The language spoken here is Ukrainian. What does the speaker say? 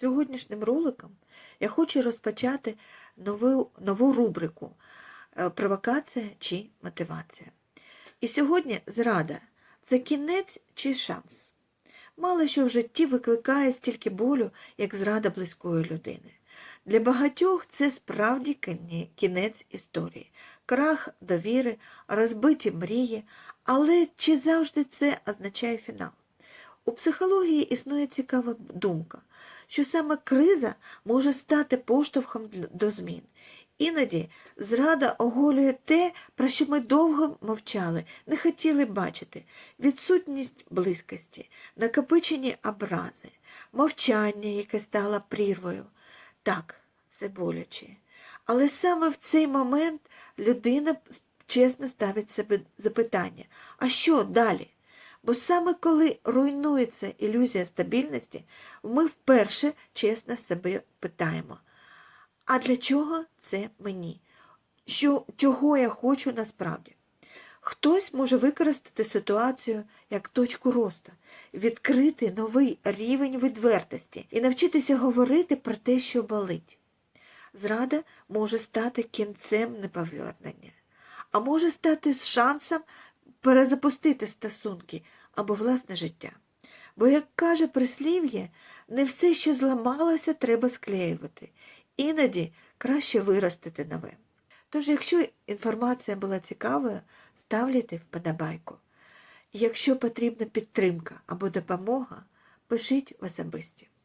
Сьогоднішнім роликом я хочу розпочати нову, нову рубрику е, Провокація чи мотивація. І сьогодні зрада це кінець чи шанс. Мало що в житті викликає стільки болю, як зрада близької людини. Для багатьох це справді кінець історії, крах довіри, розбиті мрії, але чи завжди це означає фінал? У психології існує цікава думка, що саме криза може стати поштовхом до змін. Іноді зрада оголює те, про що ми довго мовчали, не хотіли бачити відсутність близькості, накопичені образи, мовчання, яке стало прірвою. Так, це боляче. Але саме в цей момент людина чесно ставить себе запитання: а що далі? Бо саме коли руйнується ілюзія стабільності, ми вперше чесно себе питаємо: а для чого це мені? Що, чого я хочу насправді? Хтось може використати ситуацію як точку росту, відкрити новий рівень відвертості і навчитися говорити про те, що болить. Зрада може стати кінцем неповернення, а може стати шансом перезапустити стосунки або власне життя. Бо, як каже прислів'я, не все, що зламалося, треба склеювати. Іноді краще виростити нове. Тож, якщо інформація була цікавою, ставляйте вподобайку. Якщо потрібна підтримка або допомога, пишіть в особисті.